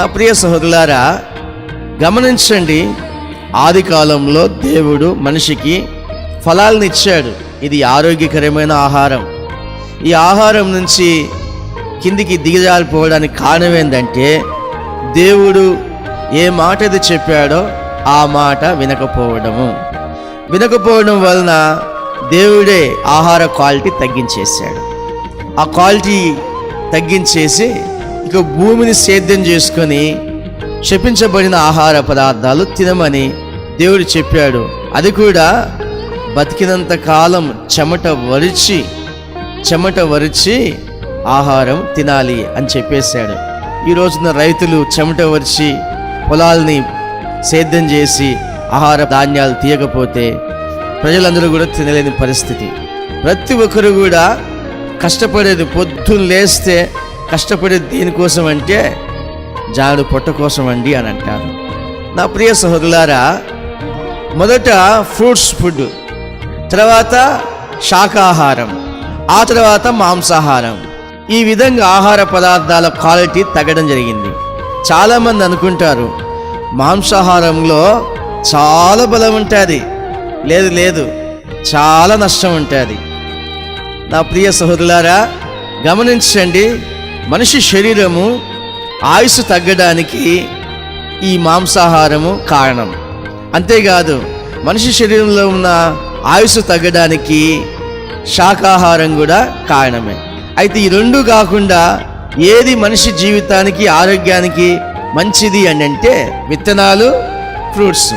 నా ప్రియ సహోదరులారా గమనించండి ఆది కాలంలో దేవుడు మనిషికి ఫలాలను ఇచ్చాడు. ఇది ఆరోగ్యకరమైన ఆహారం. ఈ ఆహారం నుంచి కిందికి దిగజారిపోవడానికి కారణం ఏంటంటే దేవుడు ఏ మాట అది చెప్పాడో ఆ మాట వినకపోవడము. వినకపోవడం వలన దేవుడే ఆహార క్వాలిటీ తగ్గించేశాడు. ఆ క్వాలిటీ తగ్గించేసి ఇక భూమిని సేద్యం చేసుకొని శపించబడిన ఆహార పదార్థాలు తినమని దేవుడు చెప్పాడు. అది కూడా బతికినంత కాలం చెమట వరిచి చెమట వరిచి ఆహారం తినాలి అని చెప్పేశాడు. ఈ రోజున రైతులు చెమట వరిచి పొలాల్ని సేద్యం చేసి ఆహార ధాన్యాలు తీయకపోతే ప్రజలందరూ కూడా తినలేని పరిస్థితి. ప్రతి ఒక్కరు కూడా కష్టపడేది పొద్దున్న లేస్తే కష్టపడేది దేనికోసం అంటే జాడు పొట్ట కోసం అండి అని అంటారు. నా ప్రియ సహోదరులారా మొదట ఫ్రూట్స్ ఫుడ్ తర్వాత శాకాహారం ఆ తర్వాత మాంసాహారం. ఈ విధంగా ఆహార పదార్థాల క్వాలిటీ తగ్గడం జరిగింది. చాలామంది అనుకుంటారు మాంసాహారంలో చాలా బలం ఉంటుంది. లేదు లేదు చాలా నష్టం ఉంటుంది. నా ప్రియ సహోదరులారా గమనించండి మనిషి శరీరము ఆయుస్సు తగ్గడానికి ఈ మాంసాహారము కారణం. అంతేకాదు మనిషి శరీరంలో ఉన్న ఆయుస్సు తగ్గడానికి శాకాహారం కూడా కారణమే. అయితే ఈ రెండు కాకుండా ఏది మనిషి జీవితానికి ఆరోగ్యానికి మంచిది అని అంటే విత్తనాలు ఫ్రూట్స్.